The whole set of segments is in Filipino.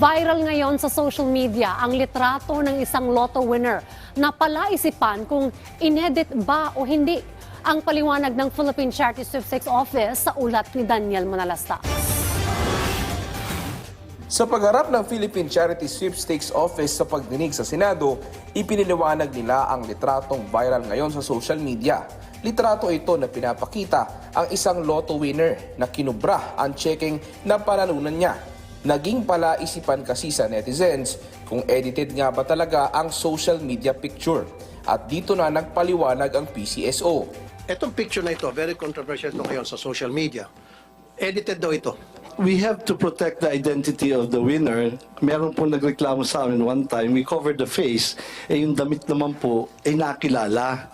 Viral ngayon sa social media ang litrato ng isang lotto winner na palaisipan kung inedit ba o hindi ang paliwanag ng Philippine Charity Sweepstakes Office sa ulat ni Daniel Manalastas. Sa pagharap ng Philippine Charity Sweepstakes Office sa pagdinig sa Senado, ipiniliwanag nila ang litratong viral ngayon sa social media. Litrato ito na pinapakita ang isang lotto winner na kinubra ang checking na panalunan niya. Naging palaisipan kasi sa netizens kung edited nga ba talaga ang social media picture. At dito na nagpaliwanag ang PCSO. Itong picture na ito, very controversial ito ngayon sa social media. Edited daw ito. We have to protect the identity of the winner. Meron po nagreklamo sa amin one time, we covered the face, eh yung damit naman po, eh nakilala.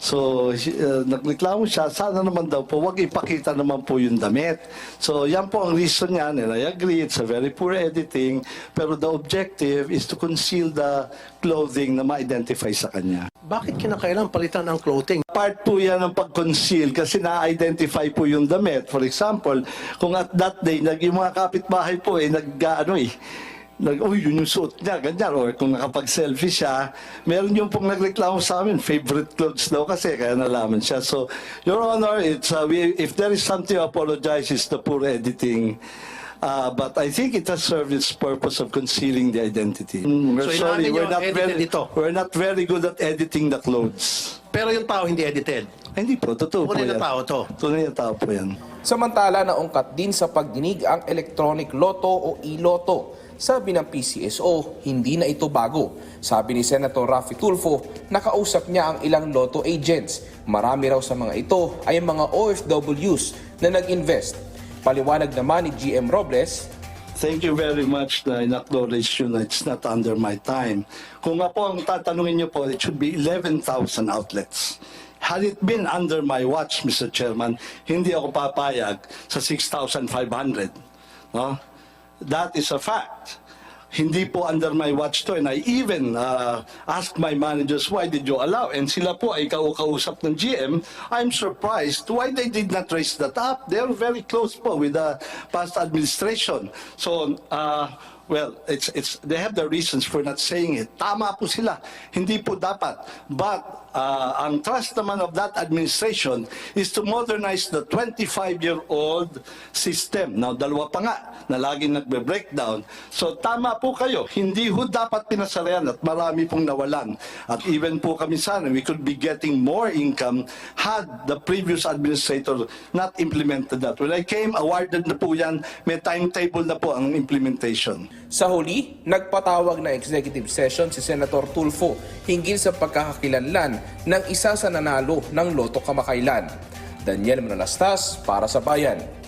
So, uh, nagreklamo siya, sana naman daw po, wag ipakita naman po yung damit. So, yan po ang reason niyan, and I agree, it's a very poor editing, pero the objective is to conceal the clothing na ma-identify sa kanya. Bakit kinakailangan palitan ang clothing? Part po yan ng pag-conceal kasi na-identify po yung damit. For example, kung at that day, nag, yung mga kapitbahay po eh, nag, ano eh, nag, uy, yun yung suot niya, ganyan. Or kung nakapag-selfie siya, meron yung pong nagreklamo sa amin, favorite clothes daw kasi, kaya nalaman siya. So, Your Honor, it's, uh, we, if there is something to apologize, it's the poor editing. Uh, but I think it has served its purpose of concealing the identity. Mm, we're So, sorry, we're not, very, ito? we're not very good at editing the clothes. Pero yung tao hindi edited. Hindi po, totoo po Tunay na yan. tao to. Tunay na tao po yan. Samantala naungkat din sa pagdinig ang electronic loto o e-loto. Sabi ng PCSO, hindi na ito bago. Sabi ni Senator Rafi Tulfo, nakausap niya ang ilang loto agents. Marami raw sa mga ito ay mga OFWs na nag-invest. Paliwanag naman ni GM Robles, Thank you very much na in-acknowledge you na it's not under my time. Kung nga po ang tatanungin niyo po, it should be 11,000 outlets. Had it been under my watch, Mr. Chairman, hindi ako papayag sa 6,500. No? That is a fact. Hindi po under my watch to and I even uh, asked my managers why did you allow? And sila po ay kausap ng GM I'm surprised why they did not raise that up. They're very close po with the past administration. So uh, well it's it's they have the reasons for not saying it. Tama po sila. Hindi po dapat. But uh, ang trust naman of that administration is to modernize the 25 year old system. Now dalawa pa nga na laging nagbe-breakdown. So tama po kayo, hindi ho dapat pinasarayan at marami pong nawalan. At even po kami sana, we could be getting more income had the previous administrator not implemented that. When I came, awarded na po yan, may timetable na po ang implementation. Sa huli, nagpatawag na executive session si Senator Tulfo hinggil sa pagkakakilanlan ng isa sa nanalo ng Loto kamakailan. Daniel Manalastas para sa Bayan.